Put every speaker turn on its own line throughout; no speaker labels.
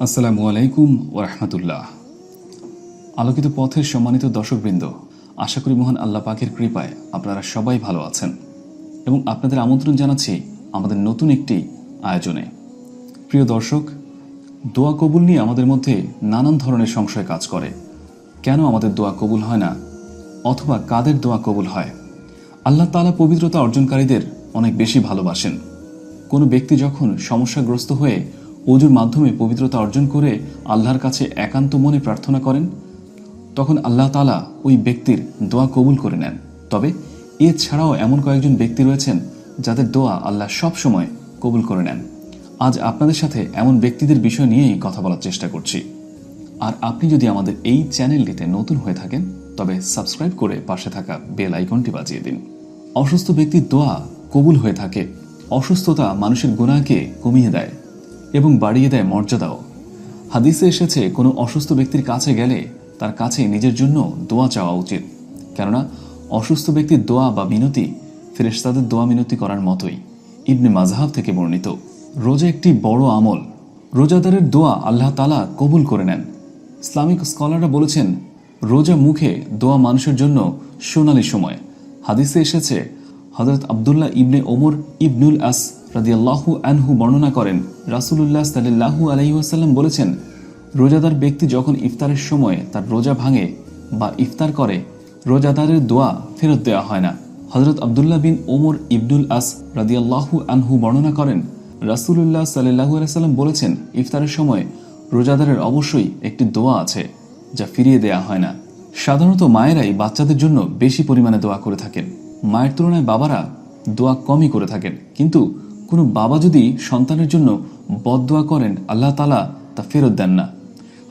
আসসালামু আলাইকুম ওরহমতুল্লাহ আলোকিত পথের সম্মানিত দর্শকবৃন্দ, আশা করি মহান আল্লাহ পাকের কৃপায় আপনারা সবাই ভালো আছেন এবং আপনাদের আমন্ত্রণ জানাচ্ছি আমাদের নতুন একটি আয়োজনে। প্রিয় দর্শক, দোয়া কবুল নিয়ে আমাদের মধ্যে নানান ধরনের সংশয় কাজ করে। কেন আমাদের দোয়া কবুল হয় না? অথবা কাদের দোয়া কবুল হয়? আল্লাহ তাআলা পবিত্রতা অর্জনকারীদের অনেক বেশি ভালোবাসেন। কোনো ব্যক্তি যখন সমস্যাগ্রস্ত হয়ে অজুর মাধ্যমে পবিত্রতা অর্জন করে আল্লাহর কাছে একান্ত মনে প্রার্থনা করেন, তখন আল্লাহ তালা ওই ব্যক্তির দোয়া কবুল করে নেন। তবে এছাড়াও এমন কয়েকজন ব্যক্তি রয়েছেন যাদের দোয়া আল্লাহ সব সময় কবুল করে নেন। আজ আপনাদের সাথে এমন ব্যক্তিদের বিষয় নিয়েই কথা বলার চেষ্টা করছি। আর আপনি যদি আমাদের এই চ্যানেলটিতে নতুন হয়ে থাকেন, তবে সাবস্ক্রাইব করে পাশে থাকা বেল আইকনটি বাজিয়ে দিন। অসুস্থ ব্যক্তির দোয়া কবুল হয়ে থাকে, অসুস্থতা মানুষের গুণাকে কমিয়ে দেয়। এবং বাড়িয়ে দেয় মর্যাদাও। হাদিসে এসেছে, কোনো অসুস্থ ব্যক্তির কাছে গেলে তার কাছে নিজের জন্য দোয়া চাওয়া উচিত। কেননা, অসুস্থ ব্যক্তির দোয়া বা মিনতি ফেরেশতাদের দোয়া মিনতি করার মতোই। ইবনে মাযহাব থেকে বর্ণিত। রোজা একটি বড় আমল। রোজাদারের দোয়া আল্লাহ তালা কবুল করে নেন। ইসলামিক স্কলাররা বলেছেন, রোজা মুখে দোয়া মানুষের জন্য সোনালি সময়। হাদিসে এসেছে হজরত আবদুল্লাহ ইবনে ওমর ইবনুল আস রাদিয়াল্লাহু আনহু বর্ণনা করেন, রাসূলুল্লাহ সাল্লাল্লাহু আলাইহি ওয়াসাল্লাম বলেছেন, রোজাদার ব্যক্তি যখন ইফতারের সময় তার রোজা ভাঙে বা ইফতার করে, রোজাদারের দোয়া ফেরত দেওয়া হয় না। হজরত আবদুল্লাহ বিন ওমর ইবনুল আস রাদিয়াল্লাহু আনহু বর্ণনা করেন, রাসূলুল্লাহ সাল্লাহু আলাইহি সাল্লাম বলেছেন, ইফতারের সময় রোজাদারের অবশ্যই একটি দোয়া আছে, যা ফিরিয়ে দেয়া হয় না। সাধারণত মায়েরাই বাচ্চাদের জন্য বেশি পরিমাণে দোয়া করে থাকেন। মায়ের তুলনায় বাবারা দোয়া কমই করে থাকেন। কিন্তু কোনো বাবা যদি সন্তানের জন্য বদদোয়া করেন, আল্লাহ তালা তা ফেরত দেন না।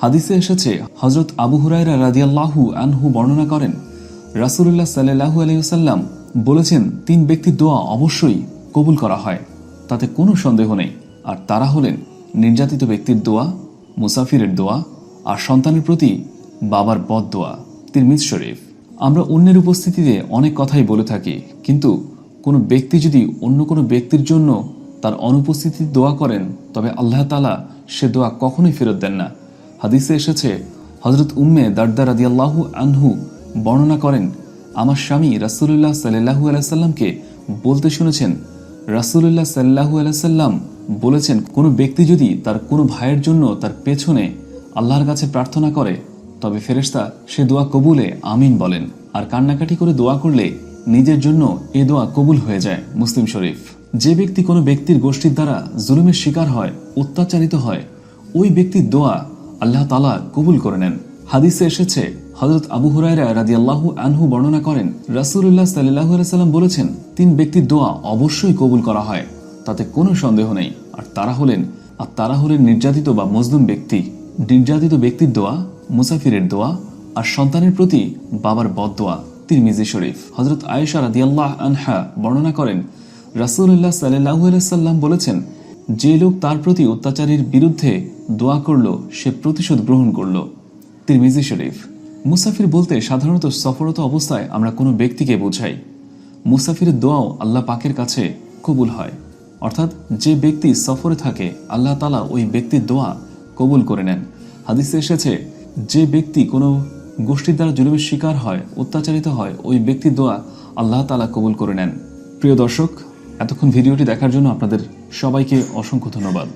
হাদিসে এসেছে হজরত আবু হুরাইরা রাদিয়াল্লাহু আনহু বর্ণনা করেন, রাসূলুল্লাহ সাল্লাহু আলহিহাল্লাম বলেছেন, তিন ব্যক্তির দোয়া অবশ্যই কবুল করা হয়, তাতে কোনো সন্দেহ নেই। আর তারা হলেন নির্যাতিত ব্যক্তির দোয়া, মুসাফিরের দোয়া আর সন্তানের প্রতি বাবার বদ দোয়া তিরমিজ শরীফ। আমরা অন্যের উপস্থিতিতে অনেক কথাই বলে থাকি, কিন্তু কোনো ব্যক্তি যদি অন্য কোনো ব্যক্তির জন্য তার অনুপস্থিতি দোয়া করেন, তবে আল্লাহ তালা সে দোয়া কখনোই ফেরত দেন না। হাদিসে এসেছে হজরত উম্মে দারদা রাদিয়াল্লাহু আনহু বর্ণনা করেন, আমার স্বামী রাসুলুল্লাহ সাল্লাহু আলাইসাল্লামকে বলতে শুনেছেন, রাসুলুল্লাহ সাল্লাহু আলাইসাল্লাম বলেছেন, কোনো ব্যক্তি যদি তার কোনো ভাইয়ের জন্য তার পেছনে আল্লাহর কাছে প্রার্থনা করে, তবে ফেরেশতা সে দোয়া কবুলে আমিন বলেন। আর কান্নাকাটি করে দোয়া করলে নিজের জন্য এ দোয়া কবুল হয়ে যায় মুসলিম শরীফ। যে ব্যক্তি কোনো ব্যক্তির গোষ্ঠীর দ্বারা জুলুমের শিকার হয়, অত্যাচারিত হয়, ওই ব্যক্তির দোয়া আল্লাহ তালা কবুল করে নেন। হাদিসে এসেছে হজরত আবু হুরায়রা রাজি আল্লাহু আনহু বর্ণনা করেন রাসুল্লাহ সাল্লাহু সাল্লাম বলেছেন, তিন ব্যক্তির দোয়া অবশ্যই কবুল করা হয়, তাতে কোনো সন্দেহ নেই। আর তারা হলেন, আর তারা হলেন নির্যাতিত বা মজলুম ব্যক্তি। নির্যাতিত ব্যক্তির দোয়া, মুসাফিরের দোয়া, আর সন্তানের প্রতি বাবার বদোয়া তিরমিজি শরীফ। হজরত আয়েশা রাদিয়াল্লাহ আনহা বর্ণনা করেন রাসুল্লাহ সাল্লাহু সাল্লাম বলেছেন, যে লোক তার প্রতি অত্যাচারীর বিরুদ্ধে দোয়া করল, সে প্রতিশোধ গ্রহণ করল। তিরমিজি শরীফ। মুসাফির বলতে সাধারণত সফরত অবস্থায় আমরা কোনো ব্যক্তিকে বোঝাই। মুসাফিরের দোয়াও আল্লাহ পাকের কাছে কবুল হয়। অর্থাৎ যে ব্যক্তি সফরে থাকে, আল্লাহ তালা ওই ব্যক্তির দোয়া কবুল করে নেন। হাদিসে এসেছে, যে ব্যক্তি কোনো গোষ্ঠীর দ্বারা জুলুমের শিকার হয়, অত্যাচারিত হয়, ওই ব্যক্তির দোয়া আল্লাহ তালা কবুল করে নেন। প্রিয় দর্শক, এতক্ষণ ভিডিওটি দেখার জন্য আপনাদের সবাইকে অসংখ্য ধন্যবাদ।